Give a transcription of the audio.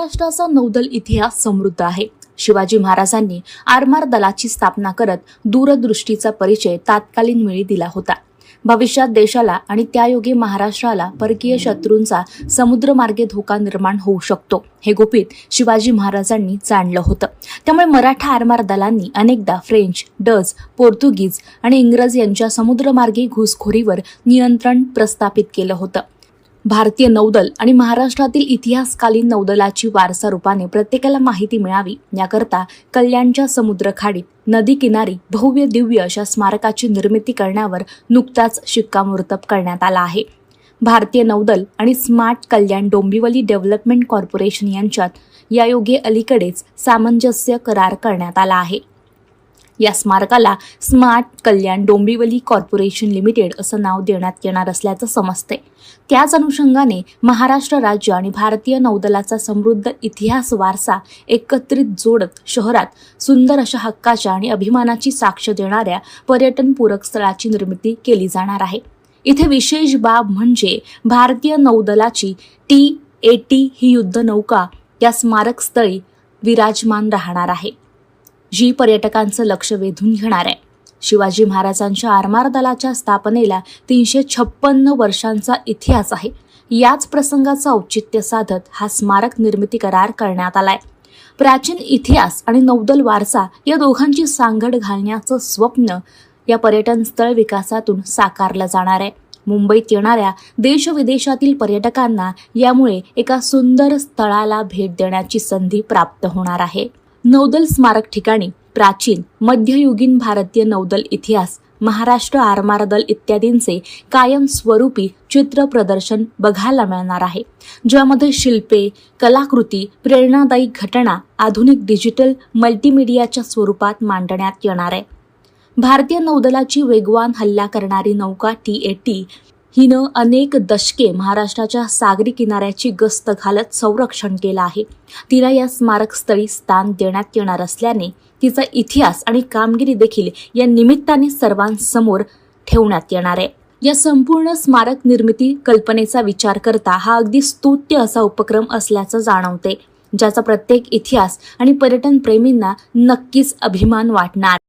महाराष्ट्राचा नौदल इतिहास समृद्ध आहे. शिवाजी महाराजांनी आरमार दलाची स्थापना करत दूरदृष्टीचा परिचय तात्कालीन वेळी दिला होता. भविष्यात देशाला आणि त्यायोगे महाराष्ट्राला परकीय शत्रूंचा समुद्रमार्गे धोका निर्माण होऊ शकतो हे गुपित शिवाजी महाराजांनी जाणलं होतं. त्यामुळे मराठा आरमार दलांनी अनेकदा फ्रेंच डच पोर्तुगीज आणि इंग्रज यांच्या समुद्रमार्गे घुसखोरीवर नियंत्रण प्रस्थापित केलं होतं. भारतीय नौदल आणि महाराष्ट्रातील इतिहासकालीन नौदलाची वारसा रूपाने प्रत्येकाला माहिती मिळावी याकरता कल्याणच्या समुद्रखाडीत नदी किनारी भव्य दिव्य अशा स्मारकाची निर्मिती करण्यावर नुकताच शिक्कामोर्तब करण्यात आला आहे. भारतीय नौदल आणि smart Kalyan Dombivli development corporation यांच्यात यायोगे अलीकडेच सामंजस्य करार करण्यात आला आहे. या स्मारकाला smart Kalyan Dombivli corporation limited असं नाव देण्यात येणार असल्याचं समजते त्याच अनुषंगाने महाराष्ट्र राज्य आणि भारतीय नौदलाचा समृद्ध इतिहास वारसा एकत्रित जोडत शहरात सुंदर अशा हक्काच्या आणि अभिमानाची साक्ष देणाऱ्या पर्यटनपूरक स्थळाची निर्मिती केली जाणार आहे. इथे विशेष बाब म्हणजे भारतीय नौदलाची टी एटी ही युद्धनौका या स्मारकस्थळी विराजमान राहणार आहे. जी पर्यटकांचं लक्ष वेधून घेणार आहे. शिवाजी महाराजांच्या आरमार दलाच्या स्थापनेला तीनशे छप्पन्न वर्षांचा इतिहास आहे. याच प्रसंगाचं औचित्य साधत हा स्मारक निर्मिती करार करण्यात आलाय. प्राचीन इतिहास आणि नौदल वारसा या दोघांची सांगड घालण्याचं स्वप्न या पर्यटन स्थळ विकासातून साकारलं जाणार आहे. मुंबईत येणाऱ्या देश विदेशातील पर्यटकांना यामुळे एका सुंदर स्थळाला भेट देण्याची संधी प्राप्त होणार आहे. नौदल स्मारक ठिकाणी प्राचीन मध्ययुगीन भारतीय नौदल इतिहास महाराष्ट्र आरमार दल इत्यादींचे कायमस्वरूपी चित्र प्रदर्शन बघायला मिळणार आहे. ज्यामध्ये शिल्पे कलाकृती प्रेरणादायी घटना आधुनिक डिजिटल मल्टीमीडियाच्या स्वरूपात मांडण्यात येणार आहे. भारतीय नौदलाची वेगवान हल्ला करणारी नौका टी ए टी हिनं अनेक दशके महाराष्ट्राच्या सागरी किनाऱ्याची गस्त घालत संरक्षण केलं आहे. तिला या स्मारकस्थळी स्थान देण्यात येणार असल्याने तिचा इतिहास आणि कामगिरी देखील या निमित्ताने सर्वांसमोर ठेवण्यात येणार आहे. या संपूर्ण स्मारक निर्मिती कल्पनेचा विचार करता हा अगदी स्तुत्य असा उपक्रम असल्याचं जाणवते ज्याचा प्रत्येक इतिहास आणि पर्यटन प्रेमींना नक्कीच अभिमान वाटणार.